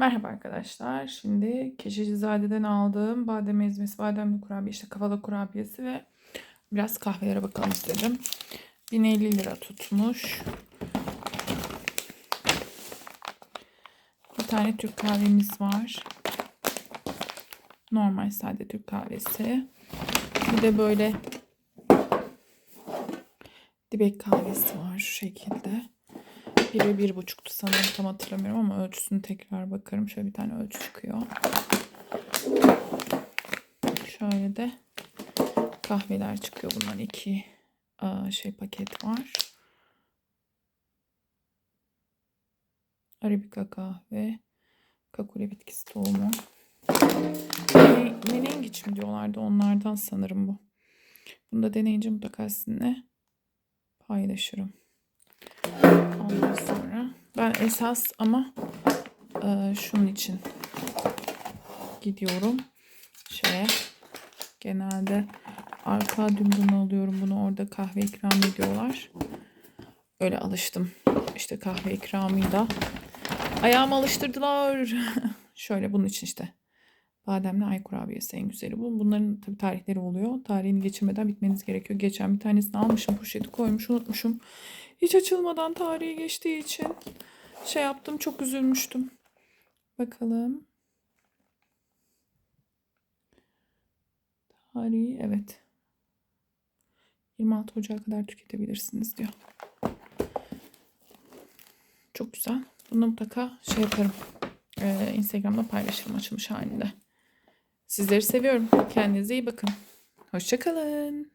Merhaba arkadaşlar. Şimdi Keşicizade'den aldığım badem ezmesi, bademli kurabiye, işte kavala kurabiyesi ve biraz kahvelere bakalım istedim. 1050 lira tutmuş. Bir tane Türk kahvemiz var. Normal sade Türk kahvesi. Bir de böyle dibek kahvesi var şu şekilde. Biri bir buçuktu sanırım tam hatırlamıyorum ama ölçüsünü tekrar bakarım. Şöyle bir tane ölçü çıkıyor. Şöyle de kahveler çıkıyor. Bunlar iki aa, şey paket var. Arabica kahve. Kakule bitkisi tohumu. Ne- Menengiç mi diyorlardı onlardan sanırım bu. Bunu da deneyince mutlaka sizinle paylaşırım. Ondan sonra ben esas ama e, şunun için gidiyorum. Şeye genelde arka dümdüğünü alıyorum. Bunu orada kahve ikram ediyorlar. Öyle alıştım. İşte kahve ikramıyla. Ayağımı alıştırdılar. Şöyle bunun için işte. Bademli ay kurabiyesi en güzeli bu. Bunların tabii tarihleri oluyor. Tarihini geçirmeden bitmeniz gerekiyor. Geçen bir tanesini almışım poşeti koymuş unutmuşum. Hiç açılmadan tarihi geçtiği için şey yaptım çok üzülmüştüm. Bakalım. Tarihi evet. 26 Ocağı kadar tüketebilirsiniz diyor. Çok güzel. Bunu mutlaka şey yaparım. Ee, Instagram'da paylaşırım açılmış halinde. Sizleri seviyorum. Kendinize iyi bakın. Hoşçakalın.